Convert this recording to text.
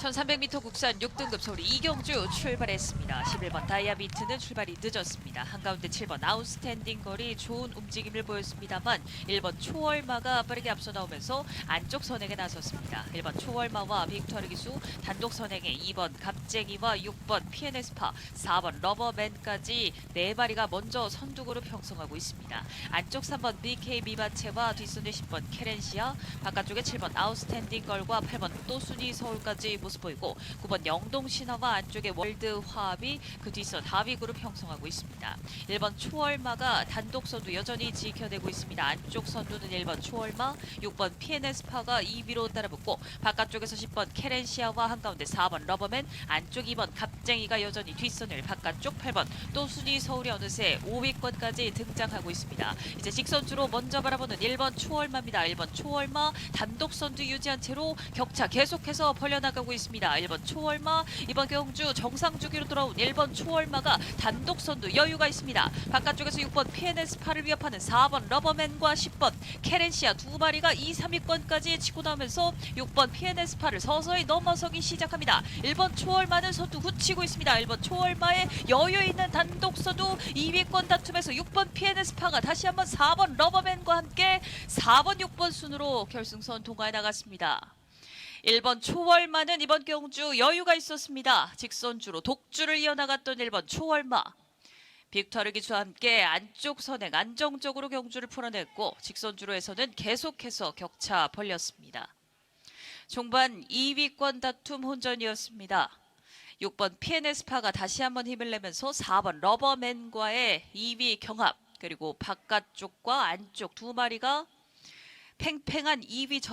1300m 국산 6등급 서울 이경주 출발했습니다. 11번 다이아비트는 출발이 늦었습니다. 한가운데 7번 아웃스탠딩 거리 좋은 움직임을 보였습니다만 1번 초월마가 빠르게 앞서 나오면서 안쪽 선행에 나섰습니다. 1번 초월마와 빅토르 기수 단독 선행에 2번 갑쟁이와 6번 피에네스파 4번 러버맨까지 네 마리가 먼저 선두그룹 형성하고 있습니다. 안쪽 3번 BK 미바체와 뒷선에 10번 케렌시아 바깥쪽에 7번 아웃스탠딩 걸과 8번 또순이 서울까지 모습 보이고 9번 영동 신화와 안쪽에 월드 화합이 그 뒷선 하위 그룹 형성하고 있습니다. 1번 초월마가 단독 선두 여전히 지켜내고 있습니다. 안쪽 선두는 1번 초월마, 6번 피에네스파가 2위로 따라붙고 바깥쪽에서 10번 케렌시아와 한가운데 4번 러버맨, 안쪽 2번 갑쟁이가 여전히 뒷선을 바깥쪽 8번 또순이 서울이 어느새 5위권까지 등장하고 있습니다. 이제 직선주로 먼저 바라보는 1번 초월마입니다. 1번 초월마 단독 선두 유지한 채로 격차 계속해서 벌려나가고 있습니다. 1번 초월마 이번 경주 정상 주기로 돌아온 1번 초월마가 단독 선두 여유가 있습니다. 바깥쪽에서 6번 PNS8을 위협하는 4번 러버맨과 10번 케렌시아 두 마리가 2, 3위권까지 치고 나오면서 6번 PNS8을 서서히 넘어서기 시작합니다. 1번 초월마는 선두 굳히고 있습니다. 1번 초월마의 여유 있는 단독 선두 2위권 다툼에서 6번 PNS8가 다시 한번 4번 러버맨과 함께 4번, 6번 순으로 결승선 통과해 나갔습니다. 1번 초월마는 이번 경주 여유가 있었습니다. 직선주로 독주를 이어나갔던 1번 초월마. 빅터르 기수와 함께 안쪽 선행 안정적으로 경주를 풀어냈고 직선주로에서는 계속해서 격차 벌렸습니다. 종반 2위권 다툼 혼전이었습니다. 6번 피에네스파가 다시 한번 힘을 내면서 4번 러버맨과의 2위 경합 그리고 바깥쪽과 안쪽 두 마리가 팽팽한 2위 접